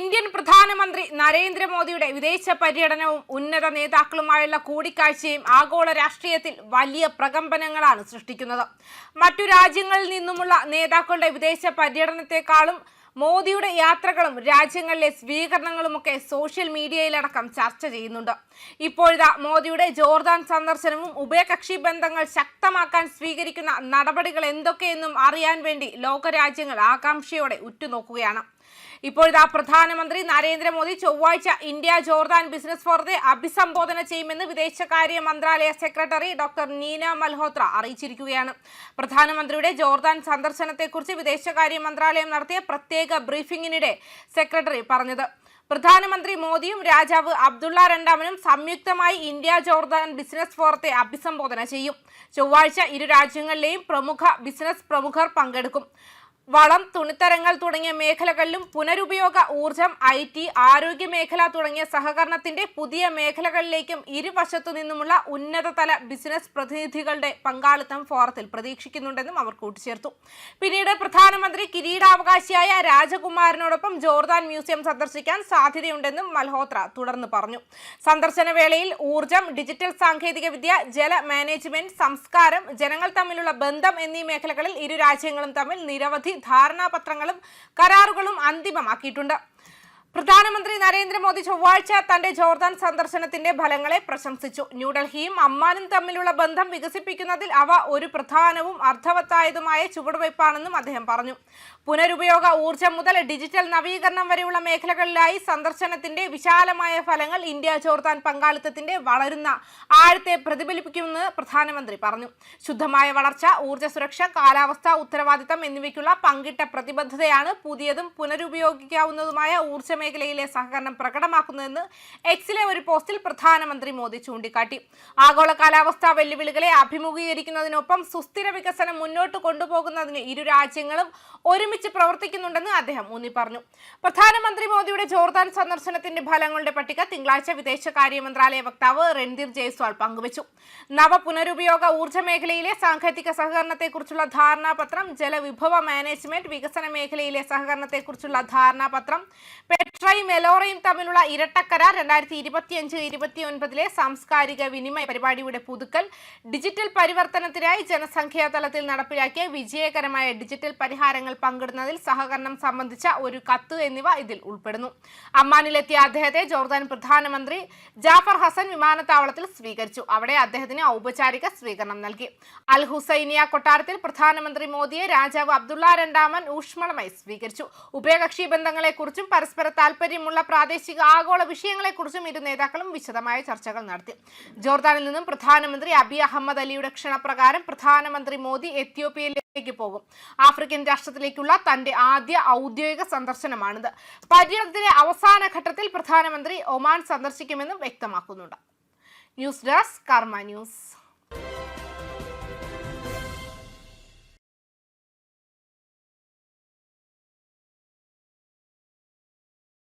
Indian പ്രധാനമന്ത്രി നരേന്ദ്രമോദിയുടെ വിദേശ പര്യടനവും ഉന്നത നേതാക്കളുമായുള്ള കൂടിക്കാഴ്ചയും ആഗോള രാഷ്ട്രീയത്തിൽ വലിയ പ്രകമ്പനങ്ങളാണ് സൃഷ്ടിക്കുന്നത്. മറ്റു രാജ്യങ്ങളിൽ നിന്നുമുള്ള നേതാക്കളുടെ വിദേശ പര്യടനത്തെക്കാളും മോദിയുടെ യാത്രകളും രാജ്യങ്ങളിലെ സ്വീകരണങ്ങളുമൊക്കെ സോഷ്യൽ മീഡിയയിലടക്കം ചർച്ച ചെയ്യുന്നുണ്ട്. ഇപ്പോഴിതാ മോദിയുടെ ജോർദാൻ സന്ദർശനവും ഉഭയകക്ഷി ബന്ധങ്ങൾ ശക്തമാക്കാൻ സ്വീകരിക്കുന്ന നടപടികൾ എന്തൊക്കെയെന്നും അറിയാൻ വേണ്ടി ലോകരാജ്യങ്ങൾ ആകാംക്ഷയോടെ ഉറ്റുനോക്കുകയാണ്. ഇപ്പോഴിതാ പ്രധാനമന്ത്രി നരേന്ദ്രമോദി ചൊവ്വാഴ്ച ഇന്ത്യ ജോർദാൻ ബിസിനസ് ഫോറത്തെ അഭിസംബോധന ചെയ്യുമെന്ന് വിദേശകാര്യ മന്ത്രാലയ സെക്രട്ടറി ഡോക്ടർ നീന മൽഹോത്ര അറിയിച്ചിരിക്കുകയാണ്. പ്രധാനമന്ത്രിയുടെ ജോർദാൻ സന്ദർശനത്തെക്കുറിച്ച് വിദേശകാര്യ മന്ത്രാലയം നടത്തിയ പ്രത്യേക ബ്രീഫിംഗിനിടെ സെക്രട്ടറി പറഞ്ഞത്. പ്രധാനമന്ത്രി മോദിയും രാജാവ് അബ്ദുള്ള രണ്ടാമനും സംയുക്തമായി ഇന്ത്യ ജോർദാൻ ബിസിനസ് ഫോറത്തെ അഭിസംബോധന ചെയ്യും. ചൊവ്വാഴ്ച ഇരു രാജ്യങ്ങളിലെയും പ്രമുഖ ബിസിനസ് പ്രമുഖർ പങ്കെടുക്കും. വളം തുണിത്തരങ്ങൾ തുടങ്ങിയ മേഖലകളിലും പുനരുപയോഗ ഊർജം ഐ ടി ആരോഗ്യ മേഖല തുടങ്ങിയ സഹകരണത്തിന്റെ പുതിയ മേഖലകളിലേക്കും ഇരുവശത്തു നിന്നുമുള്ള ഉന്നതതല ബിസിനസ് പ്രതിനിധികളുടെ പങ്കാളിത്തം ഫോറത്തിൽ പ്രതീക്ഷിക്കുന്നുണ്ടെന്നും അവർ കൂട്ടിച്ചേർത്തു. പിന്നീട് പ്രധാനമന്ത്രി കിരീടാവകാശിയായ രാജകുമാരനോടൊപ്പം ജോർദാൻ മ്യൂസിയം സന്ദർശിക്കാൻ സാധ്യതയുണ്ടെന്നും മൽഹോത്ര തുടർന്ന് പറഞ്ഞു. സന്ദർശന വേളയിൽ ഊർജം ഡിജിറ്റൽ സാങ്കേതികവിദ്യ ജല മാനേജ്മെന്റ് സംസ്കാരം ജനങ്ങൾ തമ്മിലുള്ള ബന്ധം എന്നീ മേഖലകളിൽ ഇരു രാജ്യങ്ങളും തമ്മിൽ നിരവധി ധാരണാപത്രങ്ങളും കരാറുകളും അന്തിമമാക്കിയിട്ടുണ്ട്. പ്രധാനമന്ത്രി നരേന്ദ്രമോദി ചൊവ്വാഴ്ച തന്റെ ജോർദാൻ സന്ദർശനത്തിന്റെ ഫലങ്ങളെ പ്രശംസിച്ചു. ന്യൂഡൽഹിയും അമ്മാനും തമ്മിലുള്ള ബന്ധം വികസിപ്പിക്കുന്നതിൽ അവ ഒരു പ്രധാനവും അർത്ഥവത്തായതുമായ ചുവടുവയ്പ്പാണെന്നും അദ്ദേഹം പറഞ്ഞു. പുനരുപയോഗ ഊർജം മുതൽ ഡിജിറ്റൽ നവീകരണം വരെയുള്ള മേഖലകളിലായി സന്ദർശനത്തിന്റെ വിശാലമായ ഫലങ്ങൾ ഇന്ത്യ ജോർദാൻ പങ്കാളിത്തത്തിന്റെ വളരുന്ന ആഴത്തെ പ്രതിഫലിപ്പിക്കുമെന്ന് പ്രധാനമന്ത്രി പറഞ്ഞു. ശുദ്ധമായ വളർച്ച ഊർജ സുരക്ഷ കാലാവസ്ഥ ഉത്തരവാദിത്തം എന്നിവയ്ക്കുള്ള പങ്കിട്ട പ്രതിബദ്ധതയാണ് പുതിയതും പുനരുപയോഗിക്കാവുന്നതുമായ ഊർജ മേഖലയിലെ സഹകരണം പ്രകടമാക്കുന്നതെന്ന് എക്സിലെ ഒരു പോസ്റ്റിൽ പ്രധാനമന്ത്രി മോദി ചൂണ്ടിക്കാട്ടി. ആഗോള കാലാവസ്ഥാ വെല്ലുവിളികളെ അഭിമുഖീകരിക്കുന്നതിനൊപ്പം സുസ്ഥിര വികസനം മുന്നോട്ട് കൊണ്ടുപോകുന്നതിന് ഇരു രാജ്യങ്ങളും ഒരുമിച്ച് പ്രവർത്തിക്കുന്നുണ്ടെന്ന് അദ്ദേഹം ഊന്നി പറഞ്ഞു. പ്രധാനമന്ത്രി മോദിയുടെ ജോർദാൻ സന്ദർശനത്തിന്റെ ഫലങ്ങളുടെ പട്ടിക തിങ്കളാഴ്ച വിദേശകാര്യ മന്ത്രാലയ വക്താവ് രൺധീർ ജയ്സ്വാൾ പങ്കുവച്ചു. നവ പുനരുപയോഗ ഊർജ മേഖലയിലെ സാങ്കേതിക സഹകരണത്തെക്കുറിച്ചുള്ള ധാരണാപത്രം ജലവിഭവ മാനേജ്മെന്റ് വികസന മേഖലയിലെ സഹകരണത്തെക്കുറിച്ചുള്ള ധാരണാപത്രം പെട്രയും എലോറയും തമ്മിലുള്ള ഇരട്ടക്കരാർ രണ്ടായിരത്തി ഇരുപത്തിയഞ്ച് ഇരുപത്തിയൊൻപതിലെ സാംസ്കാരിക വിനിമയ പരിപാടിയുടെ പുതുക്കൽ ഡിജിറ്റൽ പരിവർത്തനത്തിനായി ജനസംഖ്യാ തലത്തിൽ നടപ്പിലാക്കിയ വിജയകരമായ ഡിജിറ്റൽ പരിഹാരങ്ങൾ പങ്കിടുന്നതിൽ സഹകരണം സംബന്ധിച്ച ഒരു കത്ത് എന്നിവ ഇതിൽ ഉൾപ്പെടുന്നു. അമ്മാനിലെത്തിയ അദ്ദേഹത്തെ ജോർദാൻ പ്രധാനമന്ത്രി ജാഫർ ഹസൻ വിമാനത്താവളത്തിൽ സ്വീകരിച്ചു. അവിടെ അദ്ദേഹത്തിന് ഔപചാരിക സ്വീകരണം നൽകി. അൽ ഹുസൈനിയ കൊട്ടാരത്തിൽ പ്രധാനമന്ത്രി മോദിയെ രാജാവ് അബ്ദുള്ള രണ്ടാമൻ ഊഷ്മളമായി സ്വീകരിച്ചു. ഉഭയകക്ഷി ബന്ധങ്ങളെക്കുറിച്ചും പരസ്പര താൽപര്യമുള്ള പ്രാദേശിക ആഗോള വിഷയങ്ങളെക്കുറിച്ചും ഇരു നേതാക്കളും വിശദമായ ചർച്ചകൾ നടത്തി. ജോർദാനിൽ നിന്നും പ്രധാനമന്ത്രി അബി അഹമ്മദ് അലിയുടെ ക്ഷണപ്രകാരം പ്രധാനമന്ത്രി മോദി എത്യോപ്യയിലേക്ക് പോകും. ആഫ്രിക്കൻ രാഷ്ട്രത്തിലേക്കുള്ള തന്റെ ആദ്യ ഔദ്യോഗിക സന്ദർശനമാണിത്. പര്യടനത്തിന്റെ അവസാന ഘട്ടത്തിൽ പ്രധാനമന്ത്രി ഒമാൻ സന്ദർശിക്കുമെന്നും വ്യക്തമാക്കുന്നുണ്ട്. News desk Karma news.